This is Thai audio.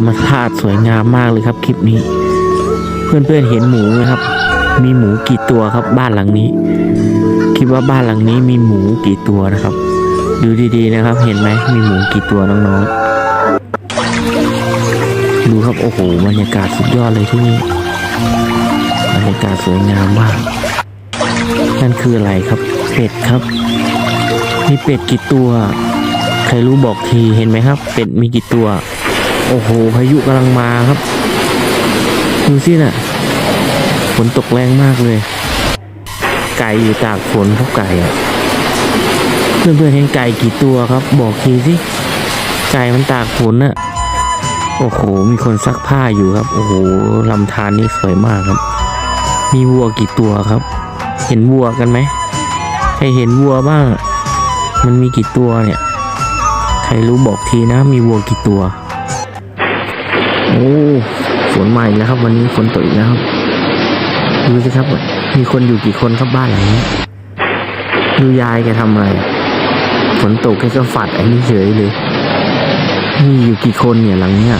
รมชาติสวยงามมากเลยครับ คลิปนี้ เพื่อนๆเห็นหมูไหมครับ มีหมูกี่ตัวครับ บ้านหลังนี้ คิดว่าบ้านหลังนี้มีหมูกี่ตัวนะครับ ดูดีๆนะครับ เห็นไหมมีหมูกี่ตัวน้องๆดูครับโอ้โหบรรยากาศสุดยอดเลยที่นี่บรรยากาศสวยงามมากนั่นคืออะไรครับ เป็ดครับมีเป็ดกี่ตัว ใครรู้บอกทีเห็นไหมครับ เป็ดมีกี่ตัว โอ้โหพายุกำลังมาครับ ดูสิน่ะฝนตกแรงมากเลย ไก่อยู่ตากฝนครับไก่อะเพื่อนๆเห็นไก่กี่ตัวครับ บอกทีสิไก่มันตากฝนน่ะโอ้โห มีคนซักผ้าอยู่ครับ โอ้โหลำธารนี่สวยมากครับ มีวัวกี่ตัวครับ เห็นวัวกันไหมใครเห็นวัวบ้าง มันมีกี่ตัวเนี่ย ใครรู้บอกทีนะ มีวัวกี่ตัว โอ้ฝนมาอีกแล้วครับ วันนี้ฝนตกอีกแล้วครับดูสิครับ มีคนอยู่กี่คนครับบ้านหลังนี้ดูยายแกทำอะไรฝนตกแกก็ฝัดอันนี้เฉยเลยมีอยู่กี่คนเนี่ยหลังเนี้ย